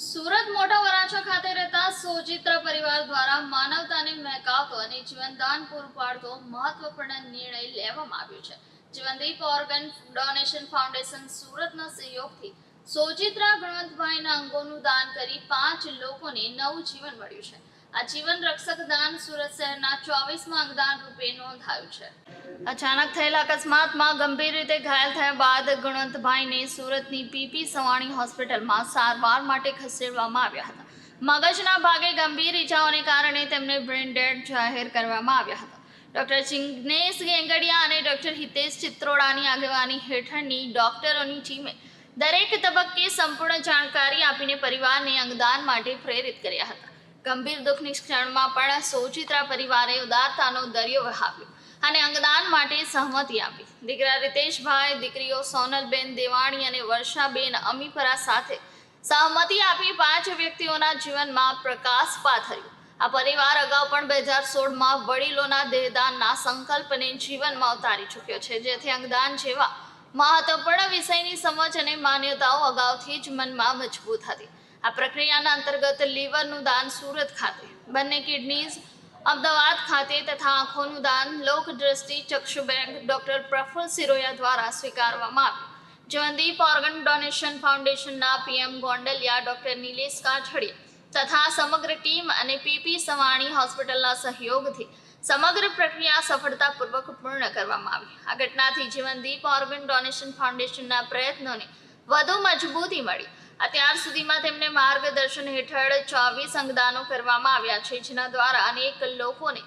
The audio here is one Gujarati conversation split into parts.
સુરત મોટા વરાછા ખાતે રહેતા સોજિત્ર પરિવાર દ્વારા માનવતાને મહેકાવતો અને જીવનદાન પૂરું પાડતો મહત્વપૂર્ણ નિર્ણય લેવામાં આવ્યો છે. જીવનદીપ ઓર્ગન ડોનેશન ફાઉન્ડેશન સુરતના સહયોગથી સોજિત્રા ગુણવંતભાઈના અંગોનું દાન કરી પાંચ લોકોને નવું જીવન મળ્યું છે. આ જીવન રક્ષક દાન સુરત શહેરના ચોવીસમાં અંગદાન રૂપે નોંધાયું છે. અચાનક થયેલા અકસ્માતમાં ગંભીર રીતે ઘાયલ થયા બાદ ગુણવંતભાઈને સુરતની પીપી સવાણી હોસ્પિટલમાં સારવાર માટે ખસેડવામાં આવ્યા હતા. મગજના ભાગે ગંભીર ઈજાઓને કારણે તેમને બ્રેન ડેડ જાહેર કરવામાં આવ્યા હતા. ડોક્ટર જિગ્નેશ ગેંગડિયા અને ડોક્ટર હિતેશ ચિત્રોડાની આગેવાની હેઠળની ડોક્ટરોની ટીમે દરેક તબક્કે સંપૂર્ણ જાણકારી આપીને પરિવારને અંગદાન માટે પ્રેરિત કર્યા હતા. ગંભીર દુઃખની ક્ષણમાં પણ સૌચિત્રા પરિવારે ઉદારતાનો દરિયો વહાવ્યો અને અંગદાન માટે સહમતિ આપી. દીકરા રીતેશભાઈ, દીકરીઓ સોનલબેન દેવાણી અને વર્ષાબેન અમીપરા સાથે સહમતિ આપી પાંચ વ્યક્તિઓના જીવનમાં પ્રકાશ પાથર્યો. આ પરિવાર અગાઉ પણ બે હજાર સોળમાં વડીલોના દેહદાનના સંકલ્પને જીવનમાં ઉતારી ચૂક્યો છે, જેથી અંગદાન જેવા મહત્વપૂર્ણ વિષયની સમજ અને માન્યતાઓ અગાઉથી જ મનમાં મજબૂત હતી. આ પ્રક્રિયાના અંતર્ગત લીવરનું દાન સુરત ખાતે, બંને કિડનીઝ અમદાવાદ ખાતે તથા આંખોનું દાન લોક દ્રષ્ટિ ચક્ષુ બેંક ડોક્ટર પ્રફુલ્લ સિરોયા દ્વારા સ્વીકારવામાં આવ્યું. જવનદીપ ઓર્ગન ડોનેશન ફાઉન્ડેશનના પીએમ ગોંડલિયા, ડોક્ટર નિલેશ કાછડિયા તથા સમગ્ર ટીમ અને પીપી સવાણી હોસ્પિટલના સહયોગથી સમગ્ર પ્રક્રિયા સફળતાપૂર્વક પૂર્ણ કરવામાં આવી. આ ઘટનાથી જીવનદીપ ઓર્ગન ડોનેશન ફાઉન્ડેશનના પ્રયત્નોને વધુ મજબૂતી મળી. અત્યાર સુધીમાં તેમને માર્ગદર્શન હેઠળ ચોવીસ અંગદાનો કરવામાં આવ્યા છે, જેના દ્વારા અનેક લોકોને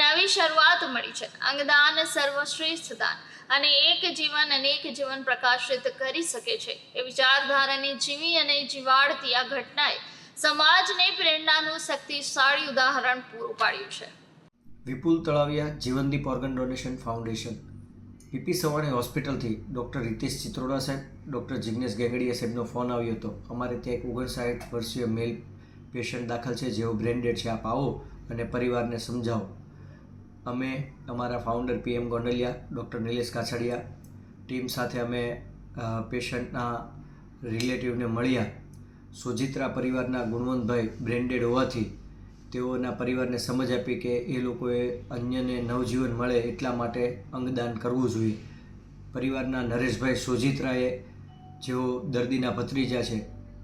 નવી શરૂઆત મળી છે. અંગદાન સર્વશ્રેષ્ઠ દાન અને એક જીવન અનેક જીવન પ્રકાશિત કરી શકે છે. એ વિચારધારાને જીવી અને જીવાડતી આ ઘટનાએ સમાજને પ્રેરણાનું શક્તિશાળી ઉદાહરણ પૂરું પાડ્યું છે. Vipul Talaviya, Jeevandeep organ donation foundation. PP Savani હોસ્પિટલથી doctor Ritesh Chitroda સાહેબ, ડૉક્ટર જિગ્નેશ ગેગડીયા સાહેબનો ફોન આવ્યો હતો. અમારે ત્યાં એક ઓગણસાઠ વર્ષીય મેલ પેશન્ટ દાખલ છે, જેઓ બ્રેન્ડેડ છે. આપ આવો અને પરિવારને સમજાવો. અમે અમારા founder PM Gondaliya, doctor Nilesh Kachhadiya, team સાથે અમે પેશન્ટના રિલેટિવને મળ્યા. સોજિત્રા પરિવારના ગુણવંતભાઈ બ્રેન્ડેડ હોવાથી તેઓના પરિવારને સમજ આપી કે એ લોકોએ અન્યને નવજીવન મળે એટલા માટે અંગદાન કરવું જોઈએ. પરિવારના નરેશભાઈ સોજિત્રાએ, જેઓ દર્દીના ભત્રીજા છે,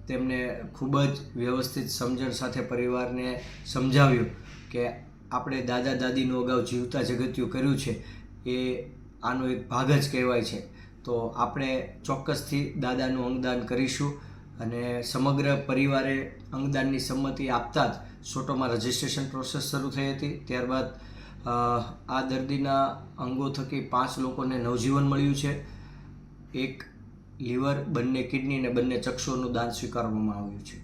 તેમને ખૂબ જ વ્યવસ્થિત સમજણ સાથે પરિવારને સમજાવ્યું કે આપણે દાદા દાદીનું અગાઉ જીવતા જગત્યું કર્યું છે, એ આનો એક ભાગ જ કહેવાય છે. તો આપણે ચોક્કસથી દાદાનું અંગદાન કરીશું. અને સમગ્ર પરિવારે અંગદાનની સંમતિ આપતા જ સોટોમાં રજિસ્ટ્રેશન પ્રોસેસ શરૂ થઈ હતી. ત્યારબાદ આ દર્દીના અંગો થકી પાંચ લોકોને નવજીવન મળ્યું છે. એક લીવર, બંને કિડની અને બંને ચક્ષુઓનું દાન સ્વીકારવામાં આવ્યું છે.